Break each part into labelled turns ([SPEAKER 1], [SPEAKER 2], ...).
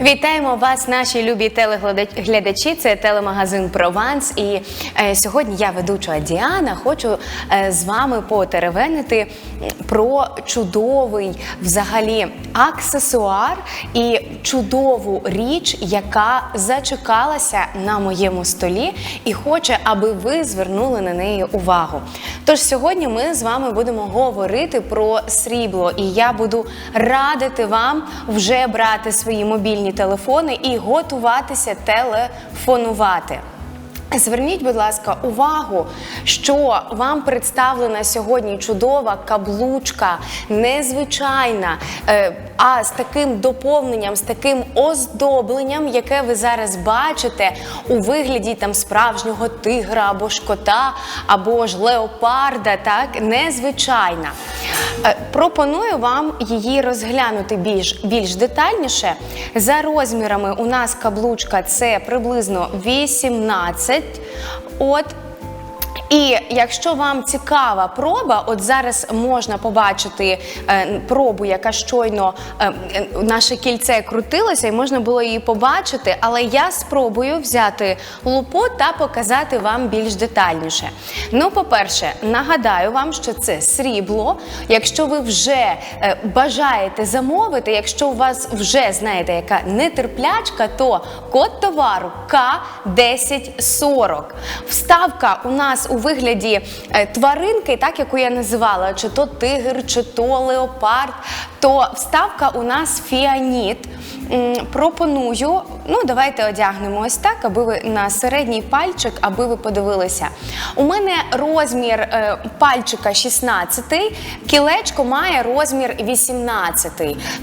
[SPEAKER 1] Вітаємо вас, наші любі телеглядачі. Це телемагазин Прованс. І е, сьогодні я ведуча Діана. Хочу е, з вами потеревенити про чудовий взагалі аксесуар і чудову річ, яка зачекалася на моєму столі і хоче, аби ви звернули на неї увагу. Тож сьогодні ми з вами будемо говорити про срібло, і я буду радити вам вже брати свої мобільні телефони і готуватися телефонувати. Зверніть, будь ласка, увагу, що вам представлена сьогодні чудова каблучка, незвичайна, е, а з таким доповненням, з таким оздобленням, яке ви зараз бачите у вигляді там справжнього тигра або ж кота, або ж леопарда, так незвичайна. Е, Пропоную вам її розглянути більш, більш детальніше. За розмірами у нас каблучка це приблизно 18. От. І якщо вам цікава проба, от зараз можна побачити е, пробу, яка щойно е, е, наше кільце крутилося, і можна було її побачити. Але я спробую взяти лупу та показати вам більш детальніше. Ну, по-перше, нагадаю вам, що це срібло. Якщо ви вже бажаєте замовити, якщо у вас вже знаєте, яка нетерплячка, то код товару К1040. Вставка у нас у вигляді е, тваринки, так яку я називала, чи то тигр, чи то леопард, то вставка у нас фіаніт. Пропоную, ну давайте одягнемо ось так, аби ви на середній пальчик, аби ви подивилися. У мене розмір е, пальчика 16, кілечко має розмір 18.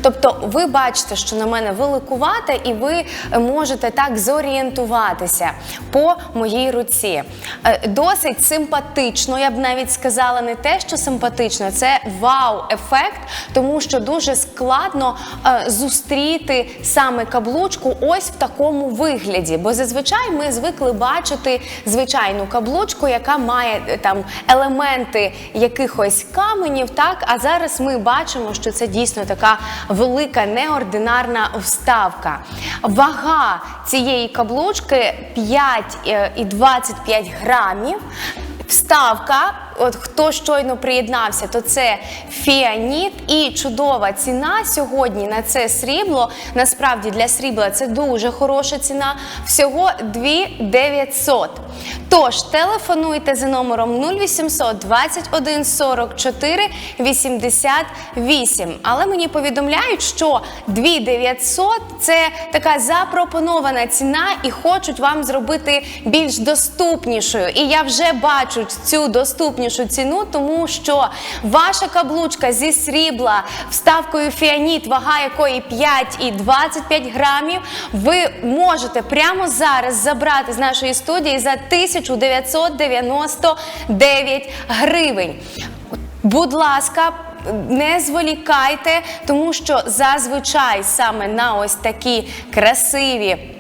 [SPEAKER 1] Тобто ви бачите, що на мене великувате, і ви можете так зорієнтуватися по моїй руці. Е, Досить симпатично, я б навіть сказала, не те, що симпатично, це вау-ефект, тому що дуже складно е, зустріти саме каблучку ось в такому вигляді. Бо зазвичай ми звикли бачити звичайну каблучку, яка має е, там елементи якихось каменів. Так, а зараз ми бачимо, що це дійсно така велика неординарна вставка. Вага цієї каблучки 5,25 грамів. Вставка, от хто щойно приєднався, то це фіаніт і чудова ціна сьогодні на це срібло. Насправді для срібла це дуже хороша ціна. Всього 2900. Тож телефонуйте за номером 0800 21 44 88. Але мені повідомляють, що 2900 – це така запропонована ціна і хочуть вам зробити більш доступнішою. І я вже бачу цю доступнішу ціну, тому що ваша каблучка зі срібла вставкою фіаніт, вага якої 5,25 грамів, ви можете прямо зараз забрати з нашої студії за 1999 гривень. Будь ласка, не зволікайте, тому що зазвичай саме на ось такі красиві.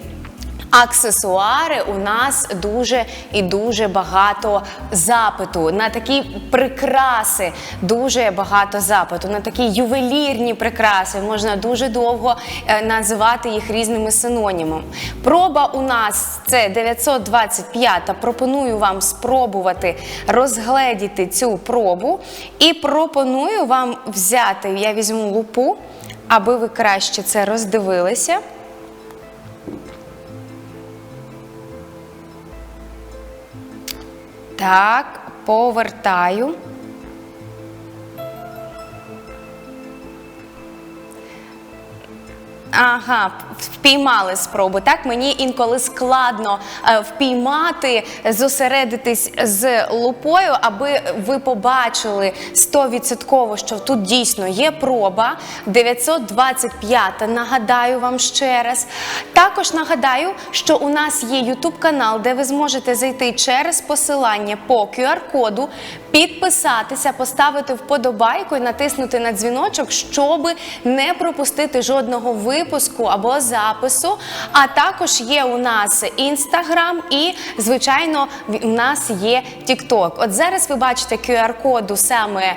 [SPEAKER 1] Аксесуари у нас дуже і дуже багато запиту. На такі прикраси дуже багато запиту. На такі ювелірні прикраси можна дуже довго е, називати їх різними синонімами. Проба у нас це 925. Пропоную вам спробувати розгледіти цю пробу. І пропоную вам взяти, я візьму лупу, аби ви краще це роздивилися. Так, повертаю. Ага, впіймали спробу. Так, мені інколи складно е, впіймати, зосередитись з лупою, аби ви побачили 100%, що тут дійсно є проба. 925. Нагадаю вам ще раз. Також нагадаю, що у нас є YouTube канал, де ви зможете зайти через посилання по QR-коду, підписатися, поставити вподобайку і натиснути на дзвіночок, щоб не пропустити жодного випуску або запису. А також є у нас інстаграм і, звичайно, у нас є TikTok. От зараз ви бачите QR-коду саме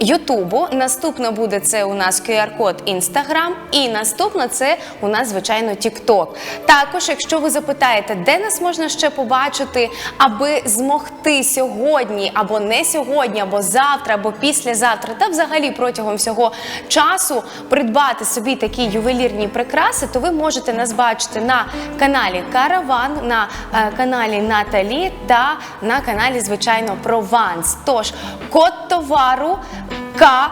[SPEAKER 1] Ютубу. Наступно буде це у нас QR-код Інстаграм, і наступно це у нас, звичайно, TikTok. Також, якщо ви запитаєте, де нас можна ще побачити, аби змогти сьогодні, або не сьогодні, або завтра, або післязавтра, та взагалі протягом всього часу придбати собі такі ювелірні прикраси, то ви можете нас бачити на каналі Караван, на е, каналі Наталі та на каналі, звичайно, Прованс. Тож код товару К.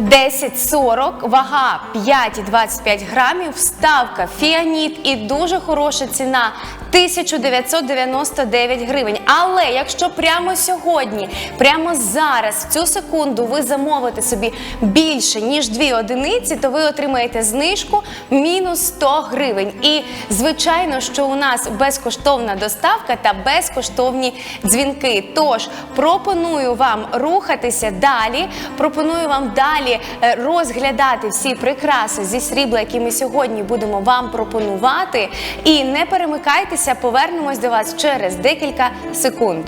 [SPEAKER 1] 10,40, вага 5,25 грамів, вставка фіаніт і дуже хороша ціна 1999 гривень. Але якщо прямо сьогодні, прямо зараз, в цю секунду, ви замовите собі більше ніж дві одиниці, то ви отримаєте знижку мінус 100 гривень. І звичайно, що у нас безкоштовна доставка та безкоштовні дзвінки. Тож пропоную вам рухатися далі. Пропоную вам далі е, розглядати всі прикраси зі срібла, які ми сьогодні будемо вам пропонувати. І не перемикайтеся, тримайтеся, повернемось до вас через декілька секунд.